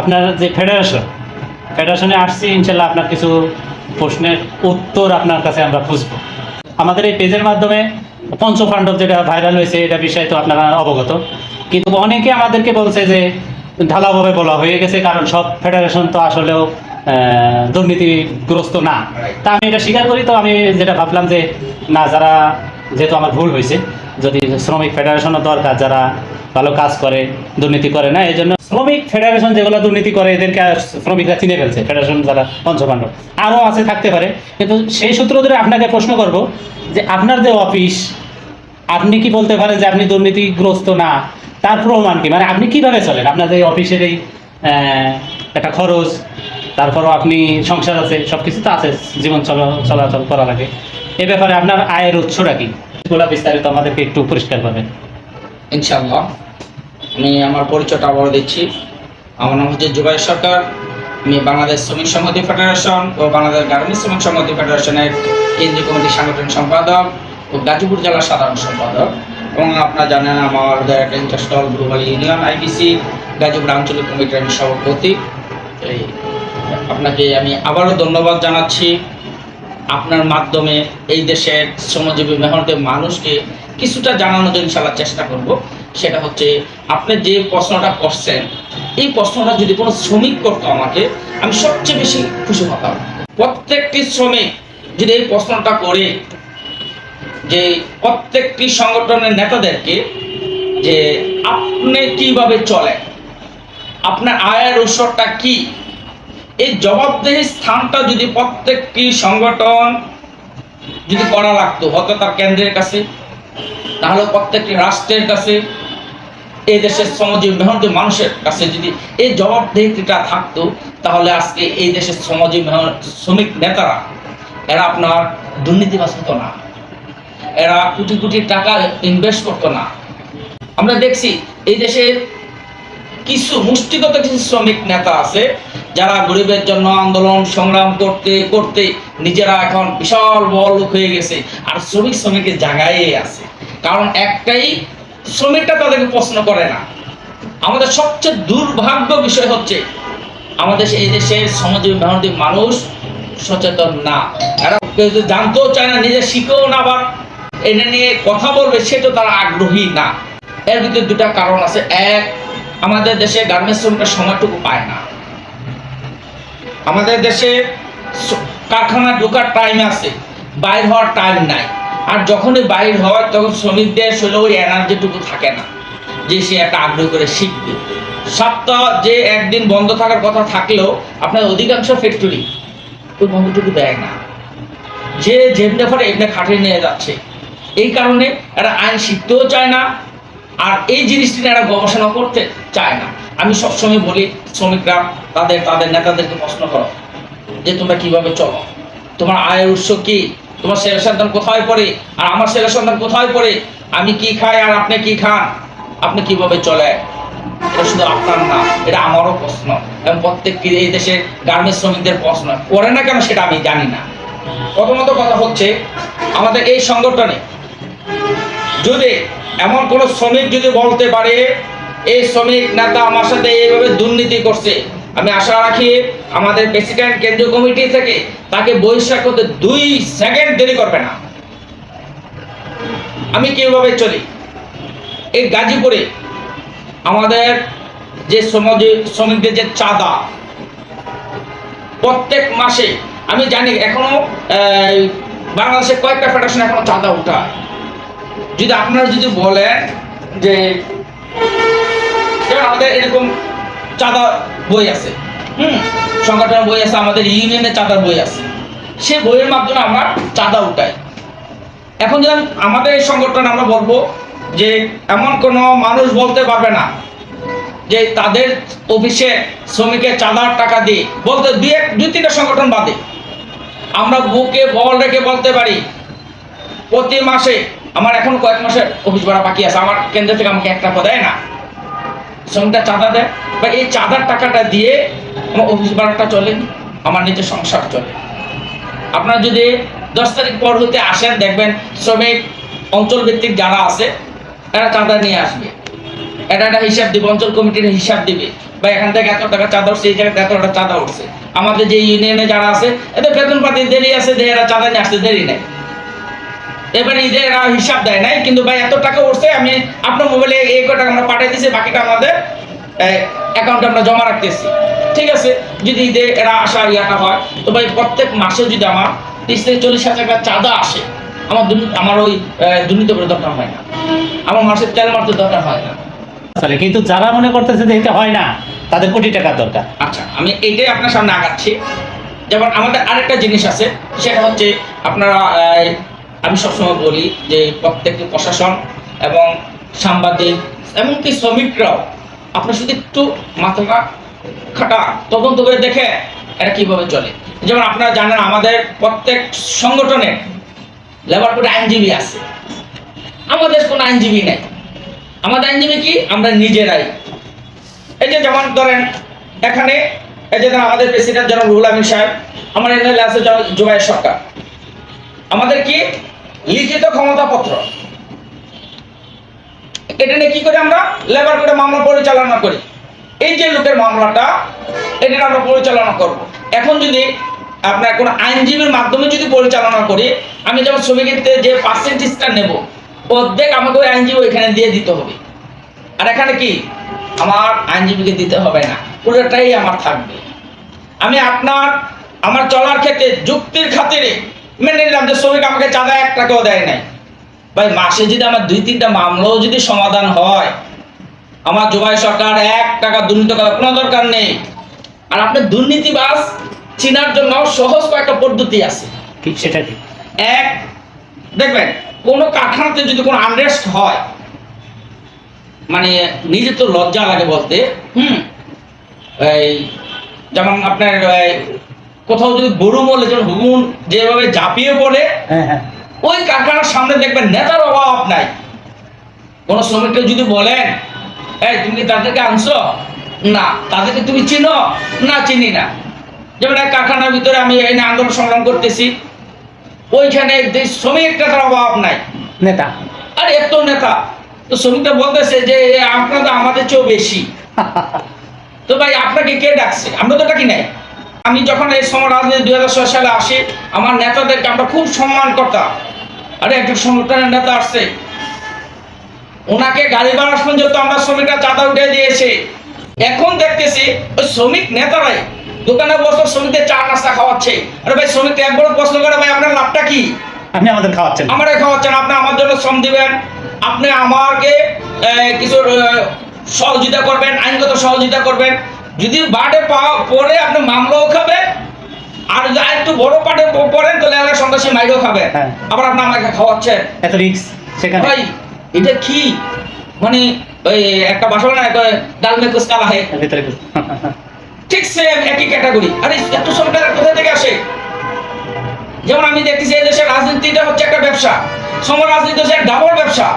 আপনার যে ফেডারেশন ফেডারেশনে আসছি, ইনশাল্লাহ আপনার কিছু প্রশ্নের উত্তর আপনার কাছে আমরা খুঁজবো। আমাদের এই পেজের মাধ্যমে পঞ্চপাণ্ডব যেটা ভাইরাল হয়েছে, এটা বিষয়ে তো আপনারা অবগত। কিন্তু অনেকে আমাদেরকে বলছে যে ঢালাওভাবে বলা হয়ে গেছে, কারণ সব ফেডারেশন তো আসলেও দুর্নীতিগ্রস্ত না। তা আমি এটা স্বীকার করি, তো আমি যেটা ভাবলাম যে, না, যারা, যেহেতু আমার ভুল হয়েছে, যদি শ্রমিক ফেডারেশনও দরকার, যারা ভালো কাজ করে, দুর্নীতি করে না এই জন্য শ্রমিক ফেডারেশন যেগুলো দুর্নীতি করে, এদেরকে শ্রমিকরা চিনে ফেলছে ফেডারেশন যারা পঞ্চপাণ্ডব আরও আছে, থাকতে পারে। কিন্তু সেই সূত্র ধরে আপনাকে প্রশ্ন করব যে আপনার যে অফিস আপনি কি বলতে পারেন যে আপনি দুর্নীতিগ্রস্ত না? তার প্রমাণ কি? মানে আপনি কীভাবে চলেন? আপনার যে অফিসের এই একটা খরচ, তারপরও আপনি সংসার আছে সব কিছু তো আছে, জীবন চলা- চলাচল করা লাগে। এ ব্যাপারে আপনার আয়ের উৎসটা কি? বিস্তারিত আমাদেরকে একটু পরিষ্কার পাবেন ইনশাআল্লাহ। আমি আমার পরিচয়টা আবারও দিচ্ছি। আমার নাম হচ্ছে জুবাই সরকার। আমি বাংলাদেশ শ্রমিক সংহতি ফেডারেশন ও বাংলাদেশ গার্মেন্টস শ্রমিক সংহতি ফেডারেশনের কেন্দ্রীয় কমিটির সাংগঠনিক সম্পাদক ও গাজীপুর জেলার সাধারণ সম্পাদক। এবং আপনারা জানেন আমাদের একটা IndustriALL global union IBC Gazipur আঞ্চলিক কমিটির আমি সভাপতি। এই, আপনাকে আমি আবারও ধন্যবাদ জানাচ্ছি। আপনার মাধ্যমে এই দেশের শ্রমজীবী মেহনতে মানুষকে কিছুটা জানানোর জন্য চেষ্টা করব। সেটা হচ্ছে, আপনি যে প্রশ্নটা করছেন, এই প্রশ্নটা যদি কোনো শ্রমিক করতো আমাকে, আমি সবচেয়ে বেশি খুশি হতাম। প্রত্যেকটি শ্রমিক যদি এই প্রশ্নটা করে যে, প্রত্যেকটি সংগঠনের নেতাদেরকে যে, আপনি কীভাবে চলেন? আপনার আয়ের উৎসটা কি? এই জবাবদেহি স্থানটা যদি প্রত্যেকটি সংগঠন যদি করা লাগতো, হয়তো তার কেন্দ্রের কাছে, তাহলে প্রত্যেকটি রাষ্ট্রের কাছে এই দেশের শ্রমজীবী, মেহনতি মানুষের কাছে যদি এই জবাবদেহিটা থাকতো, তাহলে আজকে এই দেশের শ্রমজীবী শ্রমিক নেতারা, এরা আপনার দুর্নীতিবাজ হতো না। এরা কোটি কোটি টাকা ইনভেস্ট করতো না। আমরা দেখছি এই দেশের কিছু মুষ্টিগত কিছু শ্রমিক নেতা আছে, যারা গরিবের জন্য আন্দোলন সংগ্রাম করতে করতে নিজেরা এখন বিশাল বড় লোক হয়ে গেছে, আর শ্রমিক শ্রমিকের জায়গায় আছে। কারণ একটাই শ্রমিকটা তাদেরকে প্রশ্ন করে না। আমাদের সবচেয়ে দুর্ভাগ্য বিষয় হচ্ছে, আমাদের এই দেশের শ্রমজীবী মেহনতি মানুষ সচেতন না। এরা জানতেও চায় না, নিজে শিখেও না আবার এটা নিয়ে কথা বলবে সেটা তারা আগ্রহী না। এর ভিতরে দুটা কারণ আছে। এক, আমাদের দেশে গার্মেন্টস শ্রমিকরা সময়টুকু পায় না। আমাদের দেশে কারখানা ঢোকার টাইম আছে। বাইর হওয়ার টাইম নাই। আর যখনই বাইর হওয়ার তখন শ্রমিকদের শরীরে ওই এনার্জিটুকু থাকে না, যে সে একটা আগ্রহ করে শিখবে। সপ্তাহ যে একদিন বন্ধ থাকার কথা থাকলেও আপনার অধিকাংশ ফ্যাক্টরি ওই বন্ধটুকু দেয় না। যে যেমনি করে এমনি খাটিয়ে নিয়ে যাচ্ছে। এই কারণে এরা আইন শিখতেও চায় না, আর এই জিনিসটি নিয়ে এরা গবেষণা করতে চায় না। আমি সবসময় বলি, শ্রমিকরা, তাদের তাদের নেতাদেরকে প্রশ্ন করো, যে তোমরা কীভাবে চলো? তোমার আয়ের উৎস কি? তোমার ছেলে সন্তান কোথায় পড়ে? আর আমার ছেলে সন্তান কোথায় পড়ে? আমি কি খাই আর আপনি কি খান? আপনি কীভাবে চলে? এটা শুধু আপনার না, এটা আমারও প্রশ্ন। এবং প্রত্যেকটি এই দেশের গার্মেন্টস শ্রমিকদের প্রশ্ন করে না কেন সেটা আমি জানি না। প্রথমত কথা হচ্ছে, আমাদের এই সংগঠনে যদি এমন কোন শ্রমিক যদি বলতে পারে, এই শ্রমিক নেতা আমার সাথে এইভাবে দুর্নীতি করছে আমি আশা রাখি আমাদের প্রেসিডেন্ট কেন্দ্রীয় কমিটি থেকে তাকে বহিষ্কার করতে দুই সেকেন্ড দেরি করবে না। আমি কীভাবে চলি? এই গাজীপুরে আমাদের যে শ্রমিকদের যে চাঁদা, প্রত্যেক মাসে, আমি জানি এখনও বাংলাদেশে কয়েকটা ফেডারেশন এখনও চাঁদা উঠায়। যদি আপনারা যদি বলেন যে আমাদের এরকম চাঁদা বই আছে। হুম? সংগঠনের বই আছে, আমাদের ইউনিয়নের চাঁদার বই আছে। সেই বইয়ের মাধ্যমে আমরা চাঁদা উঠাই। এখন যদি আমাদের এই সংগঠন আমরা বলব যে, এমন কোনো মানুষ বলতে পারবে না যে, তাদের অফিসে শ্রমিকের চাঁদার টাকা দিয়ে, বলতে দুই এক, দুই তিনটা সংগঠন বাদে। আমরা বুকে বল রেখে বলতে পারি, প্রতি মাসে, আমার এখন কয়েক মাসের অফিস ভাড়া বাকি আছে, আমার কেন্দ্র থেকে আমাকে একটা দেয় না। শ্রমিকটা চাঁদা দেয়। বা এই চাঁদার টাকাটা দিয়ে আমার অফিস ভাড়াটা চলে, আমার নিজের সংসার চলে। আপনারা যদি দশ তারিখ পর হতে আসেন, দেখবেন শ্রমিক অঞ্চল ভিত্তিক যারা আছে, এরা চাঁদা নিয়ে আসবে। এটা একটা হিসাব দিবে, অঞ্চল কমিটির হিসাব দিবে। বা এখান থেকে এত টাকা চাঁদা উঠছে, এই জায়গায় এত টাকা চাঁদা উঠছে। আমাদের যে ইউনিয়নে যারা আছে, এদের বেতন পাতি দেরি আছে এরা চাঁদা নিয়ে আসতে দেরি নেই। এবার ঈদের এরা হিসাব দেয় নাই কিন্তু ভাই এত টাকা উঠছে আমি আপনার মোবাইলে এই কটা আমরা পাঠিয়ে দিছি বাকিটা আমাদের অ্যাকাউন্টে আমরা জমা রাখতেছি। ঠিক আছে? যদি ঈদে এরা আসা ইয়াটা হয় তো ভাই প্রত্যেক মাসে যদি আমার তিরিশ থেকে চল্লিশ হাজার টাকা চাঁদা আসে আমার আমার ওই দুর্নীতি করে দরকার হয় না। আমার মাসের তেল মারতে দরকার হয় না। আসলে কিন্তু যারা মনে করতেছে যে এটা হয় না তাদের কোটি টাকার দরকার। আচ্ছা আমি এইটাই আপনার সামনে আগাচ্ছি। যেমন আমাদের আরেকটা জিনিস আছে সেটা হচ্ছে আপনারা আমি সবসময় বলি যে প্রত্যেকটি প্রশাসন এবং সাংবাদিক এমনকি শ্রমিকরাও আপনার শুধু একটু মাথাটা খাটা তদন্ত করে দেখে এটা কীভাবে চলে। যেমন আপনারা জানেন আমাদের প্রত্যেক সংগঠনে লেবার কোর্টে আইনজীবী আছে। আমাদের কোনো আইনজীবী নেই। আমাদের আইনজীবী কি? আমরা নিজেরাই। এই যে যেমন ধরেন, এখানে এই যে আমাদের প্রেসিডেন্ট জনাব রুহুল আমিন সাহেব, আমার এমএলএ আছে জুবাইর সরকার। আমাদের কি? লিখিত ক্ষমতাপত্র। এটা নিয়ে কি করি আমরা? লেবার কোর্টে মামলা পরিচালনা করি। এই যে লোকের মামলাটা এটা আমরা পরিচালনা করব। এখন যদি আপনার কোনো আইনজীবীর মাধ্যমে যদি পরিচালনা করি, আমি যেমন শ্রমিকের যে পার্সেন্টেজটা নেব, অর্ধেক আমাকে ওই আইনজীবী ওইখানে দিয়ে দিতে হবে। আর এখানে কি? আমার আইনজীবীকে দিতে হবে না। পুরোটাই আমার থাকবে। আমি আপনার, আমার চলার ক্ষেত্রে যুক্তির খাতিরে মেনে নিলাম যে শ্রমিক আমাকে চাঁদা এক টাকাও দেয় নাই। ভাই মাসে যদি আমার দুই তিনটা মামলাও যদি সমাধান হয় আমার জোবাই সরকার এক টাকা দুর্নীতি করার কোনো দরকার নেই। আর আপনার দুর্নীতিবাজ চিনার জন্য সহজ কয়েকটা পদ্ধতি আছে। ঠিক সেটা কি এক দেখবেন কোনো কারখানাতে যদি কোনো আনরেস্ট হয় মানে নিজে তো লজ্জা লাগে বলতে হুম? এই যেমন আপনার কোথাও যদি গরু মরলে যেমন হুগুন যেভাবে ঝাঁপিয়ে পড়ে হ্যাঁ হ্যাঁ। ওই কারখানার সামনে দেখবেন নেতার অভাব নাই। কোন শ্রমিককে যদি বলেন এই তুমি তাদেরকে আনছো? না তাদেরকে তুমি চিনো? না চিনি না। যেমন এক কারখানার ভিতরে আমি এই আন্দোলন সংগ্রাম করতেছি। ওইখানে যে শ্রমিক নেতার অভাব নাই। নেতা। আর এত নেতা। তো শ্রমিকটা বলতেছে যে আপনারা তো আমাদের চেয়েও বেশি। তো ভাই আপনাকে কে ডাকছে? আমরা তো ডাকি নাই। আমি যখন এই সময় রাজনীতি দুই হাজার ছয় সালে আসি আমার নেতাদেরকে আমরা খুব সম্মান করতাম। আরে একজন সংগঠনের নেতা আসছে। ওনাকে গাড়ি ভাড়া পর্যন্ত আমরা শ্রমিকরা চাঁদা উঠে দিয়েছে এখন দেখতেছি ওই শ্রমিক নেতারাই দোকানে বসে শ্রমিকদের চা নাস্তা খাওয়াচ্ছে। আরে ভাই শ্রমিককে একবার প্রশ্ন করে ভাই আপনার লাভটা কি? আপনি আমাদের খাওয়াচ্ছেন আমারে খাওয়াচ্ছেন আপনি আমার জন্য শ্রম দিবেন আপনি আমাকে কিছু সহযোগিতা করবেন আইনগত সহযোগিতা করবেন। যদি পাওয়া পরে আপনি মামলাও খাবেন আর যদি একটু বড় পাটে পড়েন তাহলে এলাকার সন্ত্রাসী মাইকও খাবেন হ্যাঁ। আবার আপনি আমাকে খাওয়াচ্ছেন। এত রিক্স সেখানে। ভাই এটা কি? মানে ওই একটা বাসা না একটা ডাল মে কুছ কালা হে ঠিক সেম একই ক্যাটাগরি আরে এত সরকার কোথা থেকে আসে? যেমন আমি দেখতেছি এই দেশের রাজনীতিটা হচ্ছে একটা ব্যবসা। সম রাজনীতি হচ্ছে ডাবল ব্যবসা।